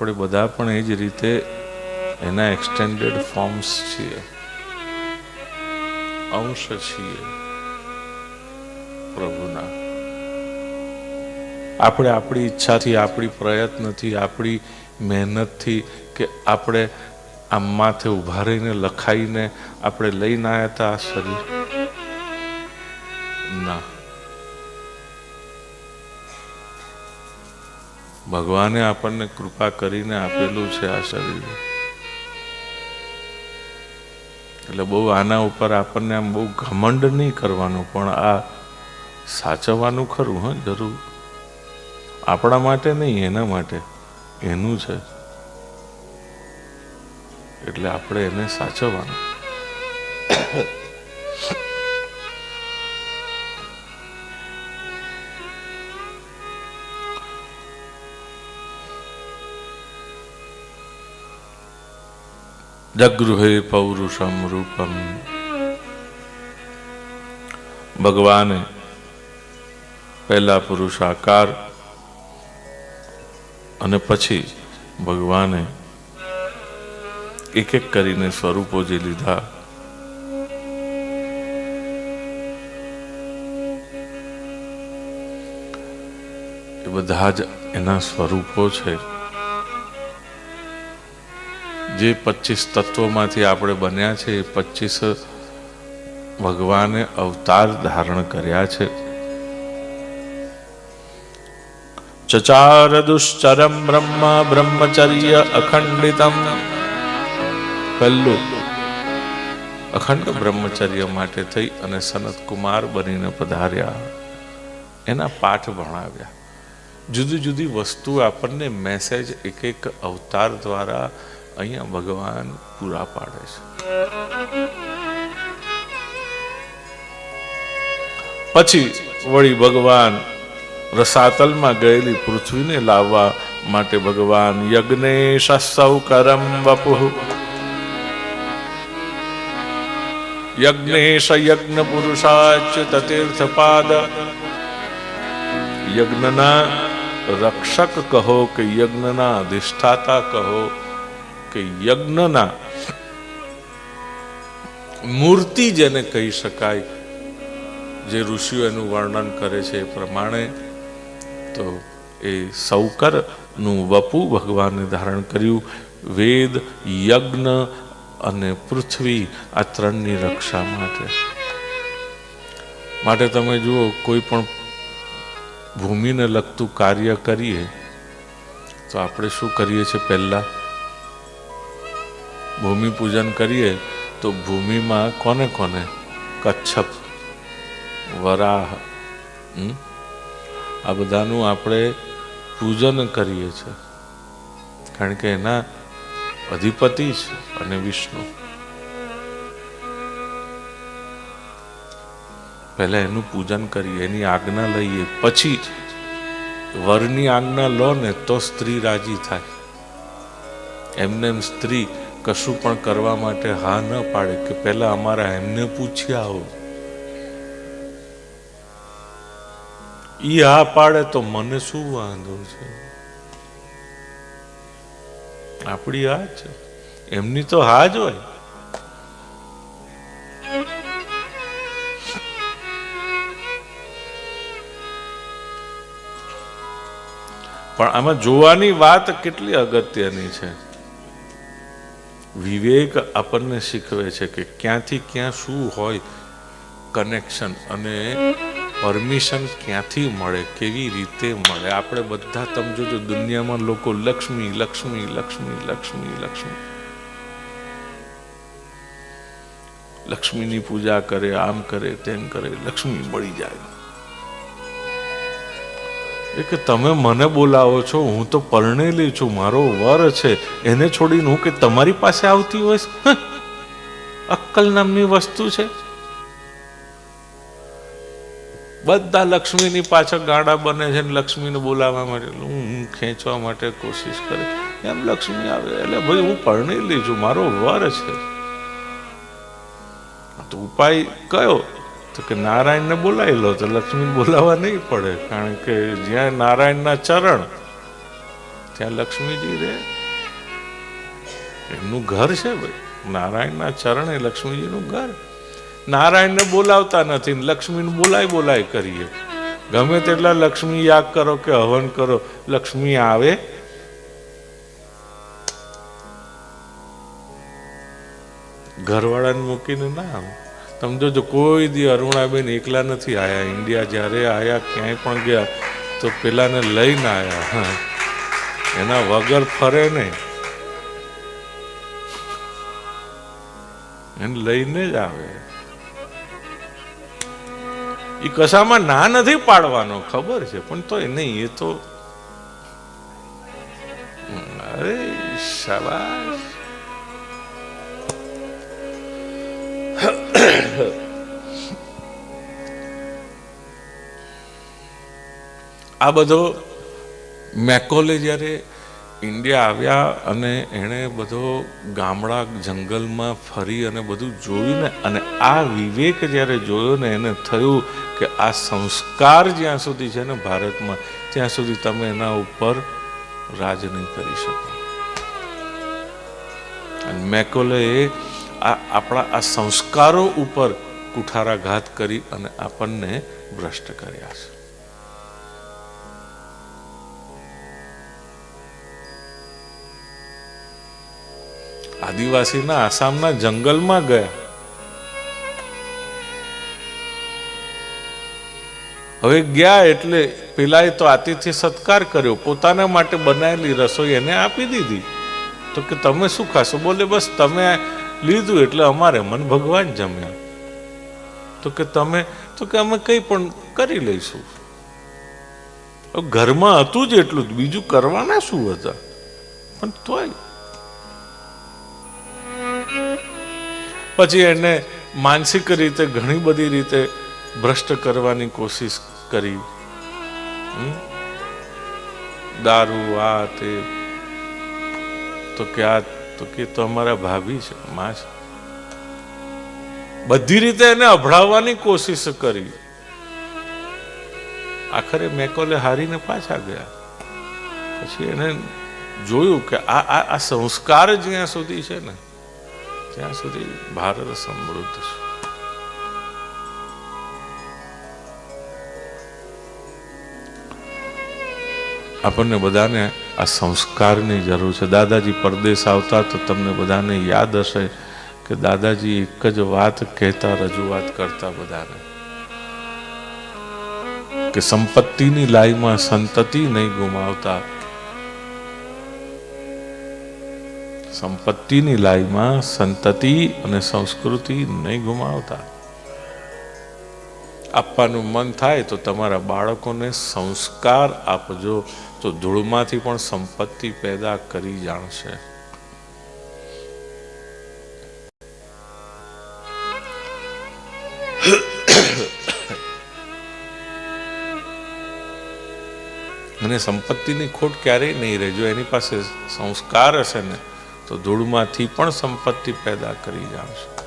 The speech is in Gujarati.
આપણે બધા પણ એ જ રીતે એના એક્સટેન્ડેડ ફોર્મ્સ છીએ. અંશ છીએ. પ્રભુના. આપણે આપણી ઈચ્છાથી, આપણી પ્રયત્નથી, આપણી મહેનતથી કે આપણે આ માથે ઊભા રહીને લખાઈને આપણે લઈને આવ્યા હતા આ શરીર? ના. ભગવાને આપણને કૃપા કરીને આપેલું છે આ શરીર એટલે બહુ આના ઉપર આપણને આમ બહુ ઘમંડ નહીં કરવાનું, પણ આ સાચવવાનું ખરું, હા, જરૂર. આપણા માટે નહીં, એના માટે. એનું છે. એટલે આપણે એને સાચવવાનું. જગૃહે પૌરુષમ રૂપમ ભગવાને પહેલા પુરુષાકાર અને પછી ભગવાને એક એક કરીને સ્વરૂપો જે લીધા એ બધા જ એના સ્વરૂપો છે જે પચીસ તત્વોમાંથી આપણે બન્યા છે, એ પચીસ ભગવાને અવતાર ધારણ કર્યા છે. ચચાર દુશ્ચરમ બ્રહ્મ બ્રહ્મચર્ય અખંડિતમ. પહેલું, અખંડ બ્રહ્મચર્ય માટે થઈ અને સનત કુમાર બનીને પધાર્યા. એના પાઠ ભણાવ્યા. જુદી જુદી વસ્તુ આપણને મેસેજ એક એક અવતાર દ્વારા અહીંયા ભગવાન પૂરા પાડે છે. પછી વળી ભગવાન રસાતલમાં ગયેલી પૃથ્વીને લાવવા માટે ભગવાન યજ્ઞેશ સૌ કરમ વપુ. યજ્ઞેશ યજ્ઞ પુરુષાચ્યુત તીર્થપાદ યજ્ઞના રક્ષક કહો કે યજ્ઞના અધિષ્ઠાતા કહો કે યજ્ઞના મૂર્તિ જેને કહી શકાય, જે ઋષિઓ એનું વર્ણન કરે છે એ પ્રમાણે, તો એ સૌકરનું વપુ ભગવાને ધારણ કર્યું. વેદ, યજ્ઞ અને પૃથ્વી આ ત્રણની રક્ષા માટે. માટે તમે જુઓ, કોઈ પણ ભૂમિને લગતું કાર્ય કરીએ, તો આપણે શું કરીએ છીએ પહેલા? ભૂમિ પૂજન કરીએ તો ભૂમિમાં કોને કોને? કચ્છપ, વરાહ આ બધાનું આપણે પૂજન કરીએ છીએ. કારણ કે એના અધિપતિ છે અને વિષ્ણુ. પહેલા એનું પૂજન કરીએ, એની આજ્ઞા લઈએ, પછી વરની આજ્ઞા લો ને તો સ્ત્રી રાજી થાય. એમને એમ સ્ત્રી કશું પણ કરવા માટે હા ન પાડે કે પહેલા અમારા એમને પૂછ્યા આવો. ઈ હા પાડે તો મને શું વાંધો છે? આપણી હા છે. એમની તો હા જ હોય. પણ આમાં જોવાની વાત કેટલી અગત્યની છે? વિવેક આપણને શીખવે છે કે ક્યાંથી ક્યાં શું હોય કનેક્શન અને પરમિશન ક્યાંથી મળે, કેવી રીતે મળે. આપણે બધા, તમે જોજો, દુનિયામાં લોકો લક્ષ્મી લક્ષ્મી લક્ષ્મી લક્ષ્મી લક્ષ્મી. લક્ષ્મીની પૂજા કરે, આમ કરે, તેમ કરે, લક્ષ્મી મળી જાય. એ કે તમે મને બોલાવો છો, હું તો પરણેલી છું, મારો વર છે, એને છોડીને હું કે તમારી પાસે આવતી હોય? અક્કલ નામની વસ્તુ છે. બધા લક્ષ્મીની પાછળ ગાડા બને છે ને લક્ષ્મીને બોલાવવા માટે. હું હું ખેંચવા માટે કોશિશ કરે. એમ લક્ષ્મી આવે, એટલે ભાઈ હું પરણેલી છું, મારો વર છે. તો ઉપાય કયો? તો કે નારાયણને બોલાવી લો તો લક્ષ્મી બોલાવવા નહીં પડે, કારણ કે જ્યાં નારાયણના ચરણ, ત્યાં લક્ષ્મીજી રહે. એમનું ઘર છે ભાઈ. નારાયણના ચરણે લક્ષ્મીજીનું ઘર. નારાયણને બોલાવતા નથી લક્ષ્મીને બોલાય બોલાય કરીએ. ગમે તેટલા લક્ષ્મી યાગ કરો કે હવન કરો, લક્ષ્મી આવે. ઘરવાળાને મૂકીને ના આવે. તમે જોજો કોઈ દી અરુણાબેન એકલા નથી આયા, ઇન્ડિયા જ્યારે આયા, ક્યાંય પણ ગયા, તો પેલાને લઈને આયા એના વગર ફરે ને એને લઈને જ આવે. એ કશામાં ના નથી પાડવાનો, ખબર છે, પણ તો એને એ તો અરે, શાબાશ. આ બધો મેકોલે જ્યારે ઇન્ડિયા આવ્યા અને એણે બધો ગામડા જંગલમાં ફરી અને બધું જોયું અને આ વિવેક જ્યારે જોયો ને, એને થયું કે આ સંસ્કાર જ્યાં સુધી છે ને ભારતમાં, ત્યાં સુધી તમે એના ઉપર રાજ નહીં કરી શકો. અને મેકોલે આ આપણા આ સંસ્કારો ઉપર કુઠારાઘાત કરી અને આપણને ભ્રષ્ટ કર્યા છે. આદિવાસીના આસામના જંગલમાં ગયા. હવે ગયા એટલે પેલાએ તો આતિથ્ય સત્કાર કર્યો. પોતાના માટે બનાવેલી રસોઈ એને આપી દીધી. તો કે તમે શું ખાશો? બોલે, બસ તમે લીધું એટલે અમારે મન ભગવાન જમ્યા. તો કે તમે, તો કે અમે કંઈ પણ કરી લઈશું. ઘરમાં હતું જ એટલું જ. બીજું કરવાના શું હતા? પણ તોય પછી એને માનસિક રીતે ઘણી બધી રીતે ભ્રષ્ટ કરવાની કોશિશ કરી? દારૂ, આ, તે. તો કે આ, તો કે તો અમારા ભાભી છે, મા છે. બધી રીતે એને અભડાવવાની કોશિશ કરી. આખરે મેકોલે હારીને પાછા ગયા. પછી એને જોયું કે આ આ સંસ્કાર જ્યાં સુધી છે ને ત્યાં સુધી ભારત સમૃદ્ધ છે. આપણને બધાને આ સંસ્કારની જરૂર છે. દાદાજી પરદેશ આવતા તો તમને બધાને યાદ હશે કે દાદાજી એક જ વાત કહેતા, રજૂઆત કરતા બધાને કે સંપત્તિની લાઈમાં સંતતિ નહીં ગુમાવતા. સંપત્તિની લાઈમાં સંતતિ અને સંસ્કૃતિ નહીં ગુમાવતા. આપવાનું મન થાય તો તમારા બાળકોને સંસ્કાર આપજો, તો ધૂળમાંથી પણ સંપત્તિ પેદા કરી જાણશે. અને સંપત્તિની ખોટ ક્યારેય નહીં રહેજો, એની પાસે સંસ્કાર હશે ને. તો ધૂળમાંથી પણ સંપત્તિ પેદા કરી જાણશે.